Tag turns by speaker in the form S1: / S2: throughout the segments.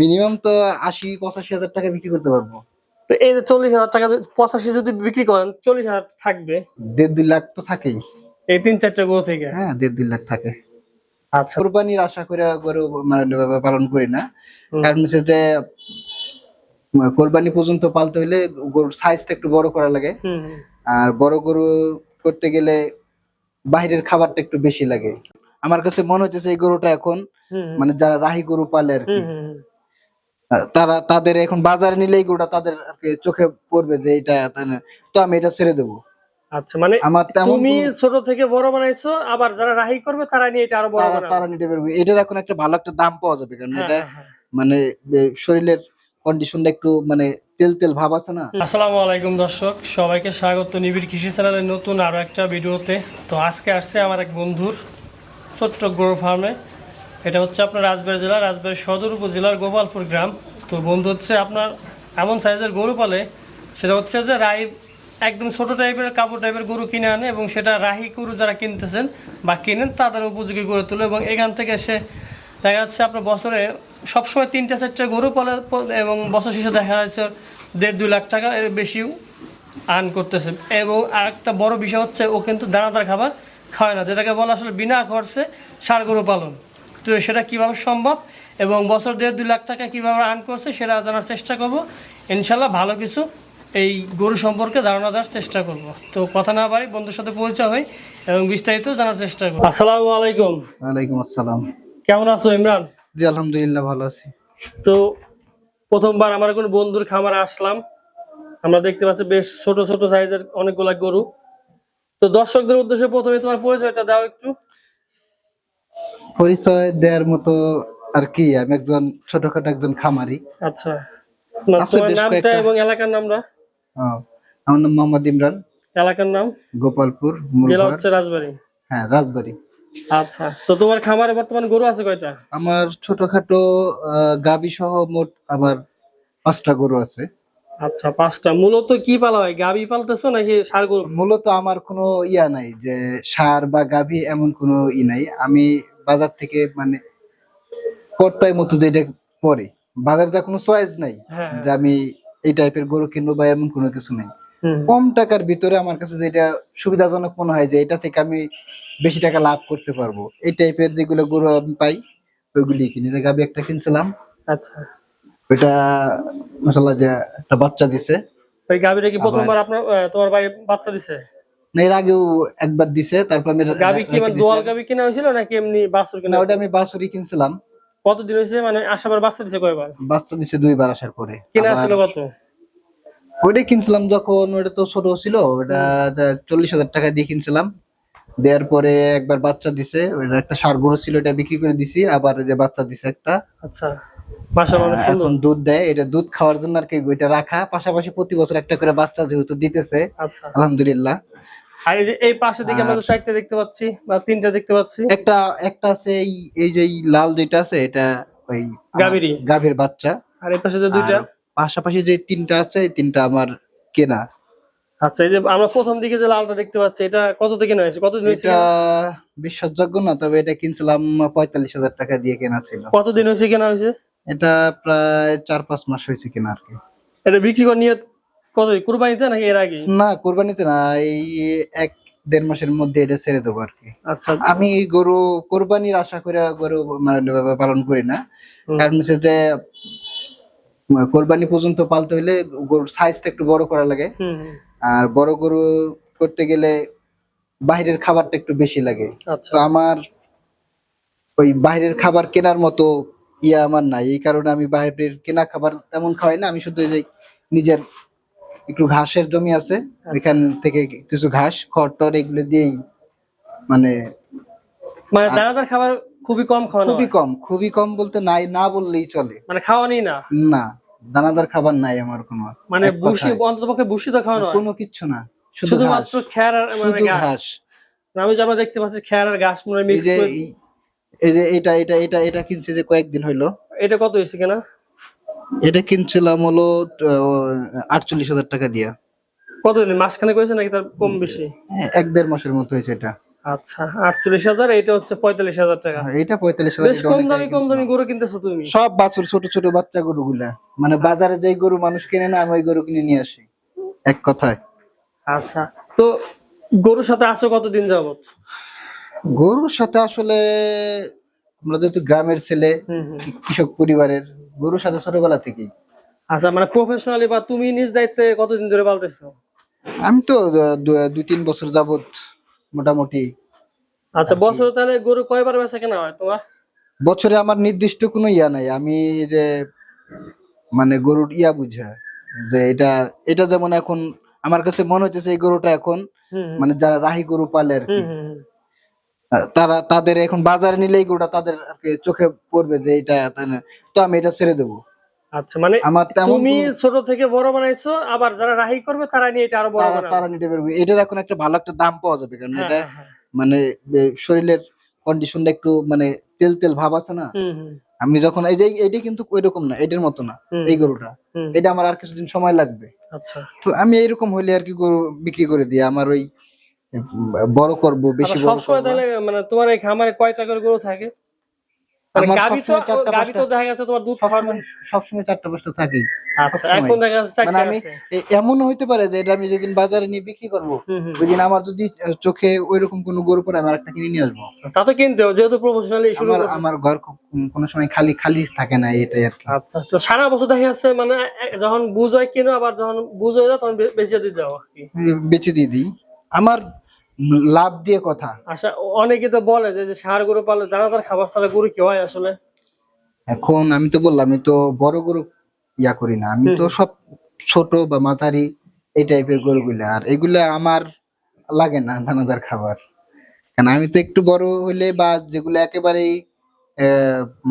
S1: Minimum তো আশি পঁচাশি হাজার টাকা বিক্রি করতে পারব।
S2: তো এই যে চল্লিশ হাজার টাকা পঁচাশি যদি বিক্রি করেন চল্লিশ হাজার থাকবে।
S1: দেড় দুই লাখ তো থাকেই।
S2: এই তিন চারটা গরু থেকে?
S1: হ্যাঁ দেড় দুই লাখ থাকে।
S2: আচ্ছা।
S1: কোরবানির আশা করে গরু মানে পালন করি না। কারণ হচ্ছে যে কোরবানি পর্যন্ত পালতে হলে গরুর সাইজটা একটু বড় করা লাগে। আর বড় গরু করতে গেলে বাইরের খাবারটা একটু বেশি লাগে। আমার কাছে মনে হচ্ছে এই গরুটা এখন। মানে যারা রাহি গরু পালে আর কি। তারা তাদের এখন বাজারে নিলেই গরুটা তাদের চোখে পড়বে যে এটা তো আমি এটা ছেড়ে দেবো।
S2: আচ্ছা মানে
S1: আমার
S2: তুমি ছোট থেকে বড় বানাইছো আবার যারা রাহি করবে তারা নিয়ে এটা আরও বড়
S1: তারা নিতে পারবে। এটার এখন একটা ভালো একটা দাম পাওয়া যাবে কারণ
S2: হ্যাঁ,
S1: এটা
S2: হ্যাঁ, হ্যাঁ।
S1: মানে শরীরের কন্ডিশনটা একটু মানে তেল তেল ভাব আছে না।
S2: আসসালামু আলাইকুম দর্শক সবাইকে স্বাগত নিবিড় কৃষি চ্যানেলের নতুন আরও একটা ভিডিওতে। তো আজকে আসছে আমার এক বন্ধুর ছোট্ট গরু ফার্মে। এটা হচ্ছে আপনার রাজবাড়ী জেলা, রাজবাড়ী সদর উপজেলার গোপালপুর গ্রাম। তো বন্ধু, হচ্ছে আপনার এমন সাইজের গরু পালে, সেটা হচ্ছে যে রাই একদম ছোট টাইপের কাপড় টাইপের গরু কিনে আনে এবং সেটা রাহি গরু যারা কিনতেছেন বা কিনেন, তাদের উপযোগী করে তোলে এবং এখান থেকে সে দেখা যাচ্ছে আপনার বছরে সবসময় তিনটা, চারটা গরু পালে এবং বছর শেষে দেখা যাচ্ছে দেড়, দুই লাখ টাকা এর বেশিও আর্ন করতেছে। এবং আরেকটা বড় বিষয় হচ্ছে ও কিন্তু দানাদার খাবার খায় না, যেটাকে বলা আসলে বিনা খরচে সার গরু পালন। তো সেটা কীভাবে সম্ভব এবং বছর দেড় দুই লাখ টাকা কীভাবে আর্ন করছে সেটা জানার চেষ্টা করব। ইনশাল্লাহ ভালো কিছু এই গরু সম্পর্কে ধারণা দেওয়ার চেষ্টা করব। তো কথা না পারি বন্ধুর সাথে পরিচয় হই এবং বিস্তারিত জানার চেষ্টা করব। আসসালামু আলাইকুম।
S1: ওয়ালাইকুম আসসালাম।
S2: কেমন আছো ইমরান?
S1: জি আলহামদুলিল্লাহ ভালো আছি।
S2: তো প্রথমবার আমার কোনো বন্ধুর খামারে আসলাম। আমরা দেখতে পাচ্ছি বেশ ছোট ছোট সাইজের অনেকগুলা গরু। তো দর্শকদের উদ্দেশ্যে প্রথমে তোমার পরিচয়টা দাও একটু।
S1: পরিচয় দেওয়ার মতো আর কি আমি একজন ছোটখাটো একজন খামারি।
S2: আচ্ছা। নামটা এবং এলাকার নামটা
S1: আমার নাম মোহাম্মদ ইমরান।
S2: এলাকার নাম?
S1: গোপালপুর
S2: জেলা হচ্ছে রাজবাড়ী।
S1: হ্যাঁ রাজবাড়ি।
S2: আচ্ছা তো তোমার খামারে বর্তমান গরু আছে কয়টা?
S1: আমার ছোটখাটো গাবি সহ মোট আমার পাঁচটা গরু আছে।
S2: আচ্ছা পাঁচটা। মূলত কি পালা হয়? গাবি পালতেছো নাকি সার গরু?
S1: মূলত আমার কোনো ইয়া নাই যে সার বা এমন কোনো ই নাই। আমি বাজার থেকে মানে কর্তায় মতো যেটা পরে। বাজারে তো কোনো চয়েস নাই
S2: হ্যাঁ।
S1: যে আমি এই টাইপের গরু কিনবো বা এমন কোনো কিছু নাই। কম টাকার ভিতরে আমার কাছে যেটা সুবিধাজনক মনে হয় যে এটা থেকে আমি বেশি টাকা লাভ করতে পারব। এই টাইপের যেগুলো গরু আমি পাই ওইগুলি কিনে। গাবি একটা কিনছিলাম।
S2: আচ্ছা।
S1: ওইটা মশাল্লাহ যে একটা বাচ্চা দিছে।
S2: ওই গাবিটা কি প্রথমবার আপনার তোমার ভাই বাচ্চা দিছে?
S1: না এর আগেও একবার দিছে তারপর আমি
S2: গাবি কি মানে। দোয়াল গাবি কিনা হয়েছিল নাকি এমনি বাছুর কিনা
S1: ওটা আমি বাছুরি কিনছিলাম।
S2: কতদিন হয়েছে? মানে আসাবার বাচ্চা দিছে কয়বার?
S1: বাচ্চা দিছে দুইবার আসার পরে।
S2: কিনা ছিল কত?
S1: ওইটা কিনছিলাম যখন ওটা তো ছোট ছিল ওটা চল্লিশ হাজার টাকা দিয়ে কিনছিলাম। দেওয়ার পরে একবার বাচ্চা দিছে ওটা একটা সার গরু ছিল এটা বিক্রি করে দিছি আবার যে বাচ্চা দিছে একটা।
S2: আচ্ছা। মাশাআল্লাহ
S1: এখন দুধ দেয় এটা দুধ খাওয়ার জন্য আর কি ওইটা রাখা। পাশাপাশি প্রতি বছর একটা করে বাচ্চা যেহেতু দিতেছে
S2: আচ্ছা।
S1: আলহামদুলিল্লাহ।
S2: আর এই যে এই পাশে দিকে আমরা চারটে দেখতে পাচ্ছি বা তিনটা দেখতে পাচ্ছি।
S1: একটা একটা আছে এই এই যে লাল যেটা আছে এটা ওই
S2: গাভীরই?
S1: গাভীর বাচ্চা।
S2: আর এই পাশে যে দুইটা?
S1: পাশাপাশি যে তিনটা আছে এই তিনটা আমার কেনা।
S2: আচ্ছা এই যে আমরা প্রথম দিকে যে লালটা দেখতে পাচ্ছি এটা কত থেকে নিয়ে হয়েছে? কতদিন হয়েছে
S1: এটা বিশ্বাসযোগ্য না তবে এটা কিনছিলাম পঁয়তাল্লিশ হাজার টাকা দিয়ে কেনা ছিল।
S2: কতদিন হয়েছে কেনা হয়েছে?
S1: এটা প্রায় চার পাঁচ মাস হয়েছে কিনা আর কি।
S2: এটা বিক্রি করে নিয়ে কত? কুরবানিতে নাকি এর আগে?
S1: না কোরবানিতে না এই এক দেড় মাসের মধ্যে এটা ছেড়ে দেবো আর কি।
S2: আচ্ছা।
S1: আমি গরু কোরবানির আশা করে গরু মানে পালন করি না। কারণ হচ্ছে যে কোরবানি পর্যন্ত পালতে হলে গরুর সাইজটা একটু বড় করা লাগে। আর বড় গরু করতে গেলে বাইরের খাবারটা একটু বেশি লাগে।
S2: আচ্ছা।
S1: তো আমার ওই বাইরের খাবার কেনার মতো ইয়া আমার নাই। এই কারণে আমি বাইরের কেনা খাবার তেমন খাওয়াই না। আমি শুধু এই যে নিজের একটু ঘাসের জমি আছে এখান থেকে কিছু ঘাস খড় টর এগুলো দিয়েই মানে
S2: মানে দানাদার খাবার খুবই কম খাওয়ানো
S1: খুবই কম খুবই কম বলতে নাই না বললেই চলে।
S2: মানে খাওয়ানি না?
S1: না দানাদার খাবার নাই আমার কোনো
S2: মানে বুসি
S1: কথায়।
S2: অন্তত পক্ষে বুসি তো খাওয়ানো
S1: কোনো কিচ্ছু না
S2: শুধুমাত্র খেয়ার আর মানে ঘাস। আমি যে আমরা দেখতে পাচ্ছি খেয়ার আর ঘাস মিক্স করে
S1: এই- যে এটা এটা এটা এটা কিনছে যে কয়েকদিন হইল।
S2: এটা কত হয়েছে কিনা?
S1: এটা কিনছিলাম হলো আটচল্লিশ হাজার টাকা দিয়া।
S2: কত কতদিন মাসখানে করেছে নাকি তার কম বেশি?
S1: হ্যাঁ, এক দেড় মাসের মতো হয়েছে এটা।
S2: আচ্ছা আটচল্লিশ হাজার এটা হচ্ছে পঁয়তাল্লিশ হাজার টাকা।
S1: এটা পঁয়তাল্লিশ হাজার
S2: কম দামি কম দামি গরু কিনতেছো তুমি?
S1: সব বাছুর ছোট ছোট বাচ্চা গরুগুলা। মানে বাজারে যেই গরু মানুষ কিনে না আমি ওই গরু কিনে নিয়ে আসি। এক কথায়।
S2: আচ্ছা তো গরুর সাথে আসো কতদিন যাবত
S1: গরুর সাথে আসলে আমরা যেহেতু গ্রামের ছেলে কৃষক পরিবারের গরুর সাথে ছোটবেলা থেকেই।
S2: আচ্ছা মানে প্রফেশনালি বা তুমি নিজ দায়িত্বে কতদিন ধরে পালতেছো?
S1: আমি তো দুই তিন বছর যাবত মোটামুটি।
S2: আচ্ছা বছরে তাহলে গরু কয়বার বেচা কেনা হয় তোমার?
S1: বছরে আমার নির্দিষ্ট কোনো ইয়া নাই। আমি যে মানে গরুর ইয়া বুঝা যে এটা এটা যেমন এখন আমার কাছে মনে হচ্ছে এই গরুটা এখন। মানে যারা রাহি গরু পালে আর কি। তারা তাদের এখন বাজারে নিলেই গরুটা তাদের চোখে পড়বে যে এটা তো আমি এটা ছেড়ে দেবো।
S2: আচ্ছা মানে
S1: আমার
S2: তুমি ছোট থেকে বড় বানাইছো আবার যারা রাহি করবে তারা নিয়ে এটা আরও বড় বানাবে
S1: তারা নিতে পারবে। এটার এখন একটা ভালো একটা দাম পাওয়া যাবে কারণ
S2: হ্যাঁ,
S1: এটা
S2: হ্যাঁ, হ্যাঁ।
S1: মানে শরীরের কন্ডিশনটা একটু মানে তেল তেল ভাব আছে না। আমি যখন এই যে এইটা কিন্তু ওইরকম না এটার মতো না এই গরুটা। এটা আমার আর কিছুদিন সময় লাগবে।
S2: আচ্ছা।
S1: তো আমি এইরকম হইলে আর কি গরু বিক্রি করে দিই। আমার ওই বড় করব বেশি বড়
S2: সবসময়
S1: করব
S2: তাহলে মানে তোমার এই খামারে কয়টা করে গরু থাকে? মানে আচ্ছা এখন দেখা যাচ্ছে
S1: মানে আমি
S2: আছে।
S1: হইতে পারে যে এটা আমি যেদিন বাজারে নিয়ে বিক্রি করব
S2: হুম হুম
S1: ওই দিন আমার যদি চোখে ওইরকম কোনো গরু পরে আমি একটা কিনে নিয়ে আসব।
S2: তা তো কিনতে যেহেতু প্রফেশনালি শুরু
S1: আমার আমার ঘর কোনো সময় খালি খালি থাকে না এটাই আর কি।
S2: আচ্ছা তো সারা বছর দেখা যাচ্ছে মানে যখন বুঝ হয় কিনো আবার যখন বুঝ হয়ে তখন বেচে দিয়ে কি।
S1: বেচে দিয়ে দিই। আমার লাভ দিয়ে কথা।
S2: আচ্ছা অনেকে তো বলে যে সার গরু পালে তার খাবার ছাড়া গরু কি হয় আসলে?
S1: এখন আমি তো বললাম আমি তো বড় গরু ইয়া করি না। আমি তো সব ছোট বা মাঝারি এই টাইপের গরুগুলা আর এগুলা আমার লাগে না দানাদার খাবার। কারণ আমি তো একটু বড় হইলে বা যেগুলো একেবারেই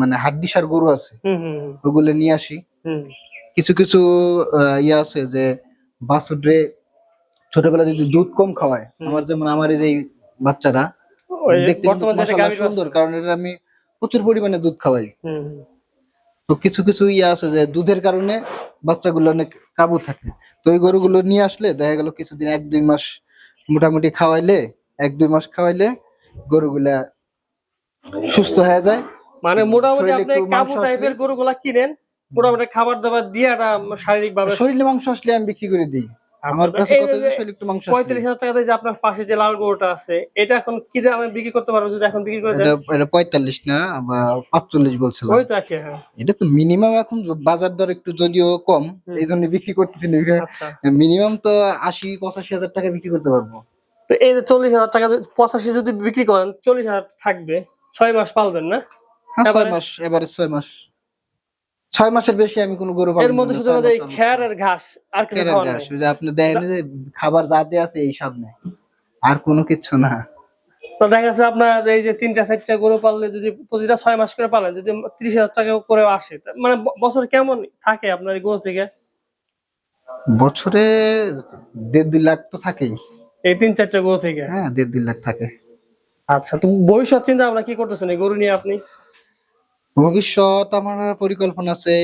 S1: মানে হাড্ডিসার গরু আছে ওগুলো নিয়ে আসি। কিছু কিছু ইয়ে আছে যে বাছুরে ছোটবেলা যদি দুধ কম খাওয়ায় আমার যেমন আমার এই যে বাচ্চারা দেখতে সুন্দর কারণ এটা আমি প্রচুর পরিমাণে দুধ খাওয়াই। তো কিছু কিছু ইয়ে আছে যে দুধের কারণে বাচ্চাগুলো অনেক কাবু থাকে। তো গরুগুলো নিয়ে আসলে দেখা গেল কিছুদিন এক দুই মাস মোটামুটি খাওয়াইলে এক দুই মাস খাওয়াইলে গরুগুলা সুস্থ হয়ে যায়।
S2: মানে মোটামুটি আপনি কাবু টাইপের গরুগুলা কিনেন মোটামুটি খাবার দাবার দিয়ে শারীরিক ভাবে
S1: শরীরে মাংস আসলে আমি বিক্রি করে দিই। আমার কাছে একটু মাংস
S2: পঁয়ত্রিশ হাজার টাকা দিয়ে যে আপনার পাশে যে লাল গরুটা আছে এটা এখন কি দামে বিক্রি করতে পারব যদি এখন বিক্রি করে দেন?
S1: এটা এটা পঁয়তাল্লিশ না বলছিলাম।
S2: ওই তো হ্যাঁ।
S1: এটা তো মিনিমাম এখন বাজার দর একটু যদিও কম বিক্রি করতেছি না।
S2: আচ্ছা।
S1: মিনিমাম তো আশি পঁচাশি হাজার টাকা বিক্রি করতে পারব।
S2: তো এই যে চল্লিশ হাজার টাকা যদি- পঁচাশি যদি বিক্রি করেন চল্লিশ হাজার থাকবে। ছয় মাস পালবেন না?
S1: হ্যাঁ ছয় মাস এবারে ছয় মাস। ছয় মাসের বেশি আমি কোনো গরু
S2: এর
S1: পালন
S2: মধ্যে শুধু এই খ্যার আর ঘাস আর কিছু খাওয়া নেই।
S1: যে আপনি দেখেন যে খাবার যাতে আছে এই সামনে। আর কোনো কিছু না।
S2: তো দেখা যাচ্ছে আপনার এই যে তিনটা চারটা গরু পাললে যদি প্রতিটা ছয় মাস করে পালেন যদি ত্রিশ হাজার টাকা করে আসে মানে বছর কেমন থাকে আপনার গরু থেকে?
S1: বছরে দেড় দুই লাখ তো থাকেই।
S2: এই তিন চারটা গরু থেকে?
S1: হ্যাঁ দেড় দুই লাখ থাকে।
S2: আচ্ছা তো ভবিষ্যৎ চিন্তা আমরা কি করতেছেন এই গরু নিয়ে আপনি?
S1: ভবিষ্যৎ আমার পরিকল্পনা আছে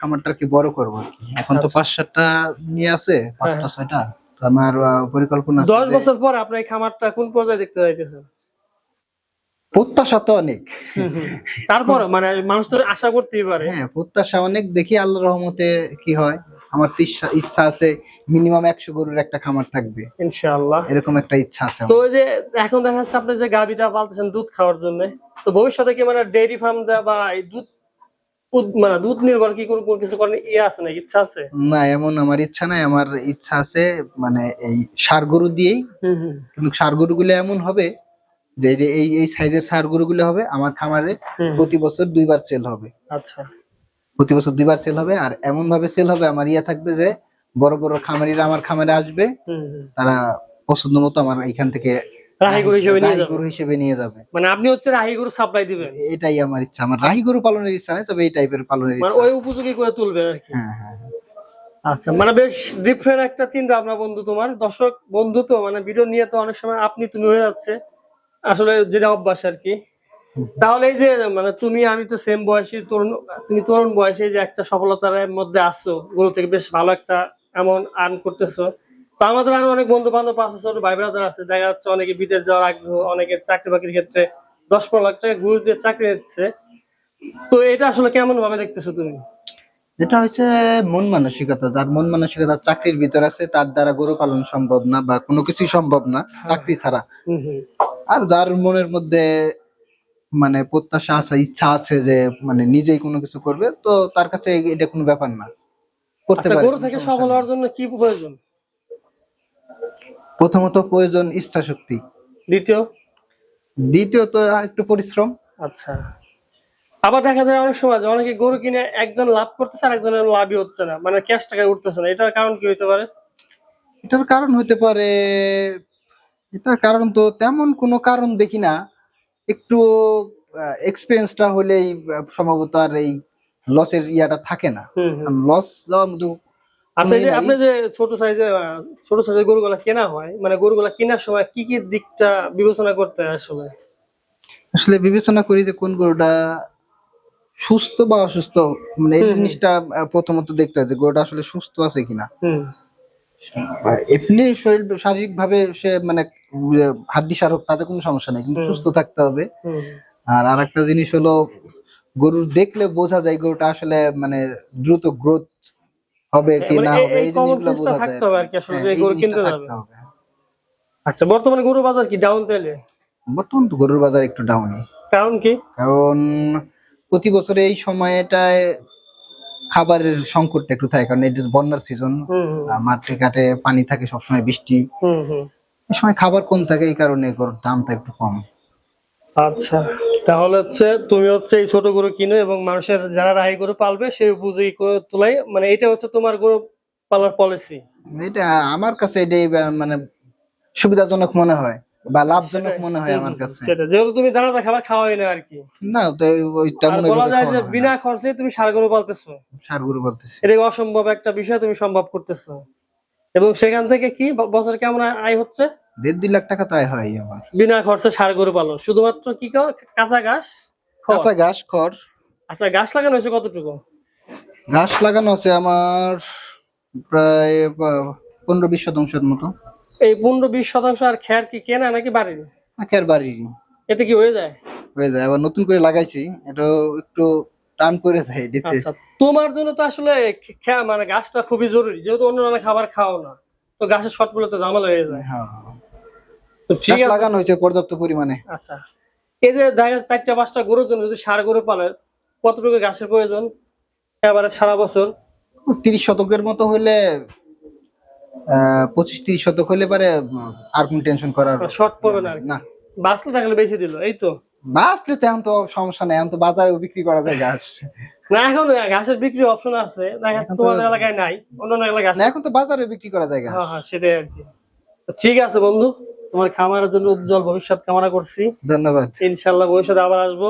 S1: খামারটা কি বড় করব এখন তো পাঁচ সাতটা নিয়ে আছে পাঁচটা ছয়টা। আমার পরিকল্পনা আছে
S2: দশ বছর পর আপনার খামারটা কোন পর্যায়ে দেখতে যাইতেছেন?
S1: প্রত্যাশা তো অনেক।
S2: তারপর মানে মানুষ তো আশা করতেই পারে।
S1: হ্যাঁ প্রত্যাশা অনেক। দেখি আল্লাহ রহমতে কি হয়। আমার ইচ্ছা আছে মিনিমাম একশো গরুর একটা খামার থাকবে।
S2: ইনশাআল্লাহ।
S1: এরকম একটা ইচ্ছা আছে
S2: তো যে এখন দেখা যাচ্ছে আপনি যে গাভিটা পালতেছেন দুধ খাওয়ার জন্য তো ভবিষ্যতে কি মানে ডেইরি ফার্ম দেওয়া বা এই দুধ মানে দুধ নির্ভর কি কোনো কিছু করার ইয়ে আছে না ইচ্ছা আছে?
S1: না এমন আমার ইচ্ছা নাই। আমার ইচ্ছা আছে মানে এই সার গরু দিয়েই। কিন্তু সার গরুগুলো এমন হবে যে এই যে এই এই সাইজের সার গরুগুলো হবে আমার খামারে প্রতি বছর দুইবার সেল হবে।
S2: আচ্ছা।
S1: প্রতি বছর দুইবার সেল হবে আর এমন ভাবে সেল হবে আমার ইয়ে থাকবে যে বড় বড় খামারিরা আমার খামারে আসবে তারা পছন্দ মতো আমার এখান থেকে
S2: রাহি গরু হিসেবে নিয়ে
S1: রাহি
S2: যাবেন
S1: গরু হিসেবে নিয়ে যাবে।
S2: মানে আপনি হচ্ছে রাহি গরু সাপ্লাই দিবেন?
S1: এটাই আমার ইচ্ছা। আমার রাহি গরু পালনের ইচ্ছা নেই তবে এই টাইপের পালনের
S2: মানে
S1: ইচ্ছা
S2: ওই উপযোগী করে তুলবেন আর কি।
S1: হ্যাঁ হ্যাঁ হ্যাঁ।
S2: আচ্ছা মানে বেশ ডিফারেন্ট একটা চিন্তা ভাবনা বন্ধু তোমার। দর্শক বন্ধু তো মানে ভিডিও নিয়ে তো অনেক সময় আপনি তুমি হয়ে যাচ্ছে। আসলে যেটা অভ্যাস আর কি তাহলে এই যে মানে তুমি, আমি তো সেম বয়সী তরুণ, তুমি তরুণ বয়সে যে একটা সফলতার মধ্যে আসছো গরু থেকে বেশ ভালো একটা এমন আর্ন করতেছো। তো আমাদের আরও অনেক বন্ধু বান্ধব আছে, ছোট ভাই ব্রাদার আছে, দেখা যাচ্ছে অনেকে বিদেশ যাওয়ার আগ্রহ অনেকের চাকরি বাকরির ক্ষেত্রে দশ পনেরো লাখ টাকা ঘুষ দিয়ে চাকরি নিচ্ছে তো এটা আসলে কেমন ভাবে দেখতেছো তুমি?
S1: এটা হচ্ছে মন মানসিকতা যার মন মানসিকতা চাকরির ভিতর আছে তার দ্বারা গরু পালন সম্ভব না বা কোনো কিছুই সম্ভব না চাকরি ছাড়া। আর যার মনের মধ্যে মানে প্রত্যাশা আছে ইচ্ছা আছে যে মানে নিজেই কোনো কিছু করবে তো তার কাছে এটা কোনো ব্যাপার না। করতে
S2: আচ্ছা
S1: পারে
S2: গরু থেকে সফল হওয়ার জন্য কি প্রয়োজন?
S1: প্রথমত প্রয়োজন ইচ্ছা শক্তি
S2: দ্বিতীয়?
S1: দ্বিতীয়ত একটু পরিশ্রম।
S2: আচ্ছা। আবার দেখা যায় অনেক সময় যে অনেকে গরু কিনে একজন লাভ করতেছে আর একজনের লাভই হচ্ছে না। মানে ক্যাশ টাকায় উঠতেছে না। এটার কারণ কি হইতে পারে?
S1: এটার কারণ হতে পারে এটার কারণ তো তেমন কোনো কারণ দেখি না। একটু এক্সপিরিয়েন্সটা হলেই সম্ভবত আর এই লসের ইয়াটা থাকে না। লস যাওয়ার মতো
S2: আপনি যে আপনি যে ছোট সাইজের ছোট সাইজের গরুগুলা কেনা হয় মানে গরুগুলা কেনার সময় কি কি দিকটা বিবেচনা করতে হয় আসলে?
S1: আসলে বিবেচনা করি যে কোন গরুটা সুস্থ বা অসুস্থ মানে এই। জিনিসটা প্রথমত দেখতে হয় যে গরুটা আসলে সুস্থ আছে কিনা। এমনি শরীর শারীরিক ভাবে সে মানে হাড্ডি সার হোক তাতে কোনো সমস্যা নেই কিন্তু সুস্থ থাকতে হবে। আর আরেকটা জিনিস হলো গরুর দেখলে বোঝা যায় গরুটা আসলে মানে দ্রুত গ্রোথ হবে কি
S2: মানে
S1: না হবে
S2: এই
S1: জিনিসগুলো বোঝা যায়।
S2: আর কি আসলে
S1: হ্যাঁ,
S2: যে গরু কিনতে যাবে। আচ্ছা বর্তমানে গরুর বাজার কি ডাউন তেলে
S1: বর্তমান তো গরুর বাজার একটু ডাউনই
S2: কারণ কি?
S1: কারণ প্রতি বছরে এই সময়টায় খাবারের সংকটটা একটু থাকে কারণ এটা বন্যার সিজন মাঠে ঘাটে পানি থাকে সবসময় বৃষ্টি। এই সময় খাবার কম থাকে এই কারণে দামটা একটু কম।
S2: আচ্ছা তাহলে হচ্ছে তুমি হচ্ছে এই ছোট গরু কিনো এবং মানুষের যারা রাহি গরু পালবে সেই উপযোগী করে তোলাই মানে এটা হচ্ছে তোমার গরু পালার পলিসি
S1: এটা আমার কাছে এটাই মানে সুবিধাজনক মনে হয়। বা লাভজনক মনে হয় আমার কাছে।
S2: সেটা যেহেতু তুমি দানাদার খাবার খাওয়াই না আর কি।
S1: না তো ওই তেমন
S2: বলা যায় যে বিনা খরচে তুমি সার গরু পালতেছো।
S1: ষাঁড় গরু বলতেছি
S2: এটা অসম্ভব একটা বিষয় তুমি সম্ভব করতেছো। এবং সেখান থেকে কি বছর কেমন আয়- আয় হচ্ছে?
S1: দেড় দুই লাখ টাকা তো আয় হয় আমার।
S2: বিনা খরচে সার গরু পালন। শুধুমাত্র কি কর? কাঁচা ঘাস
S1: কাঁচা ঘাস খড়।
S2: আচ্ছা ঘাস লাগানো হয়েছে কতটুকু?
S1: ঘাস লাগানো আছে আমার প্রায় পনেরো বিশ শতাংশের মতো।
S2: এই পনেরো বিশ শতাংশ আর খ্যার কি কেনা নাকি বাড়ির?
S1: আখের বাড়ি
S2: এতে কি হয়ে যায়?
S1: হয়ে যায় আবার নতুন করে লাগাইছি এটা একটু টান করে যায় দিতে
S2: আচ্ছা তোমার জন্য তো আসলে মানে ঘাসটা খুবই জরুরি যেহেতু অন্য খাবার খাও না তো ঘাসের শর্ট পড়লে তো জামাল হয়ে যায়।
S1: হ্যাঁ
S2: তো ঠিক
S1: লাগানো হয়েছে পর্যাপ্ত পরিমাণে।
S2: আচ্ছা এই যে দেখা চারটা পাঁচটা গরুর জন্য যদি সার গরু পালে কতটুকু ঘাসের প্রয়োজন? এবারে সারা বছর।
S1: তিরিশ শতকের মতো আহ, পঁচিশ তিরিশ শতক হলে পারে আর কোন টেনশন করার
S2: শর্ট পড়বে না
S1: না।
S2: বাঁচলে থাকলে বেশি দিল এই তো।
S1: বাঁচলে তো এখন তো সমস্যা নেই এখন তো বাজারেও বিক্রি করা যায় ঘাস।
S2: না এখন ঘাসের বিক্রি অপশন আছে
S1: এখন তো-
S2: তোমাদের এলাকায় নাই অন্য এলাকায় আছে।
S1: না এখন তো বাজারে বিক্রি করা যায় ঘাস।
S2: হ্যাঁ হ্যাঁ সেটাই আর কি। ঠিক আছে বন্ধু তোমার খামারের জন্য উজ্জ্বল ভবিষ্যৎ কামনা করছি।
S1: ধন্যবাদ।
S2: ইনশাল্লাহ ভবিষ্যতে আবার আসব।